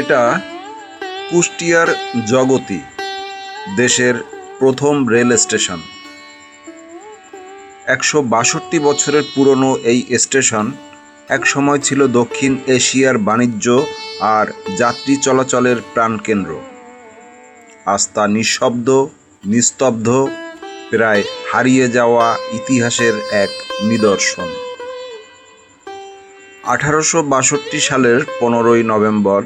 এটা কুষ্টিয়ার জগতি, দেশের প্রথম রেল স্টেশন। একশো বাষট্টি বছরের পুরনো এই স্টেশন একসময় ছিল দক্ষিণ এশিয়ার বাণিজ্য আর যাত্রী চলাচলের প্রাণকেন্দ্র। তা নিঃশব্দ, নিস্তব্ধ, প্রায় হারিয়ে যাওয়া ইতিহাসের এক নিদর্শন। আঠারোশো বাষট্টি সালের পনেরোই নভেম্বর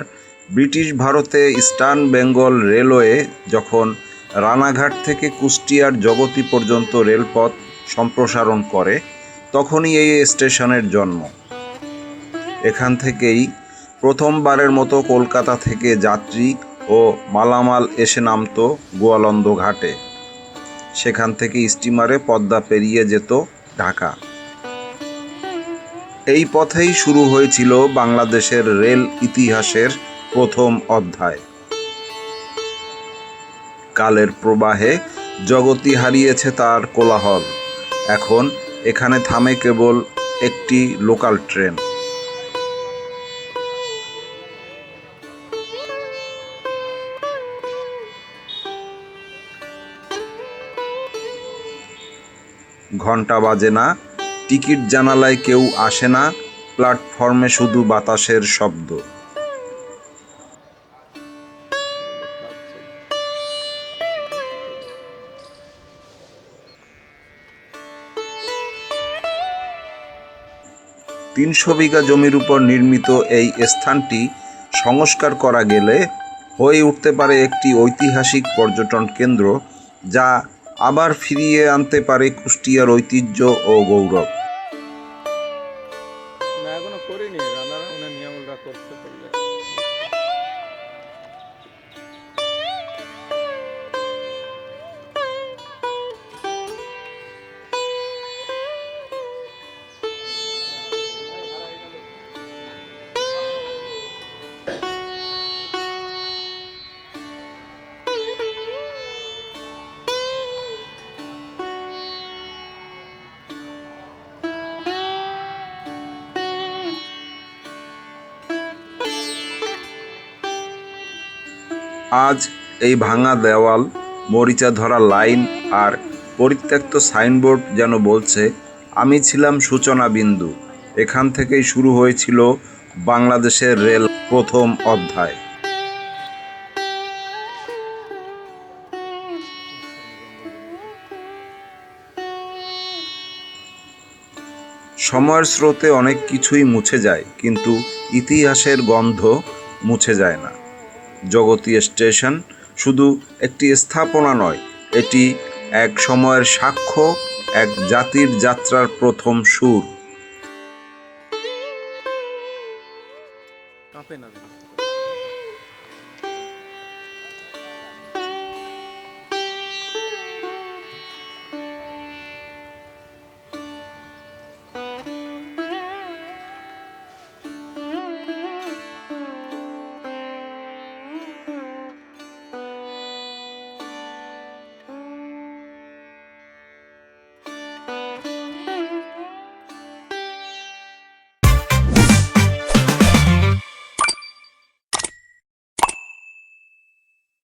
ব্রিটিশ ভারতে ইস্টার্ন বেঙ্গল রেলওয়ে যখন রানাঘাট থেকে কুষ্টিয়ার জগতি পর্যন্ত রেলপথ সম্প্রসারণ করে, তখনই এই স্টেশনের জন্ম। এখান থেকেই প্রথমবারের মতো কলকাতা থেকে যাত্রী ও মালামাল এসে নামত গোয়ালন্দ ঘাটে। সেখান থেকে স্টিমারে পদ্মা পেরিয়ে যেত ঢাকা। এই পথেই শুরু হয়েছিল বাংলাদেশের রেল ইতিহাসের প্রথম অধ্যায়। কালের প্রবাহে জগতি হারিয়েছে তার কোলাহল। এখন এখানে থামে কেবল একটি লোকাল ট্রেন। ঘণ্টা বাজে না, টিকিট জানালায় কেউ আসে না, প্ল্যাটফর্মে শুধু বাতাসের শব্দ। তিনশো বিঘা জমির উপর নির্মিত এই স্থানটি সংস্কার করা গেলে হয়ে উঠতে পারে একটি ঐতিহাসিক পর্যটন কেন্দ্র যা আবার ফিরিয়ে আনতে পারে কুষ্টিয়ার ঐতিহ্য ও গৌরব। না, এখনও করিনি। করতে আজ এই ভাঙা দেওয়াল, মরিচা ধরা লাইন আর পরিত্যক্ত সাইনবোর্ড যেন বলছে, আমি ছিলাম সূচনা বিন্দু। এখান থেকেই শুরু হয়েছিল বাংলাদেশের রেল প্রথম অধ্যায়। সময়ের স্রোতে অনেক কিছুই মুছে যায়, কিন্তু ইতিহাসের গন্ধ মুছে যায় না। জগতী স্টেশন শুধু একটি স্থাপনা নয়, এটি এক সময়ের সাক্ষ্য, এক জাতির যাত্রার প্রথম সুর।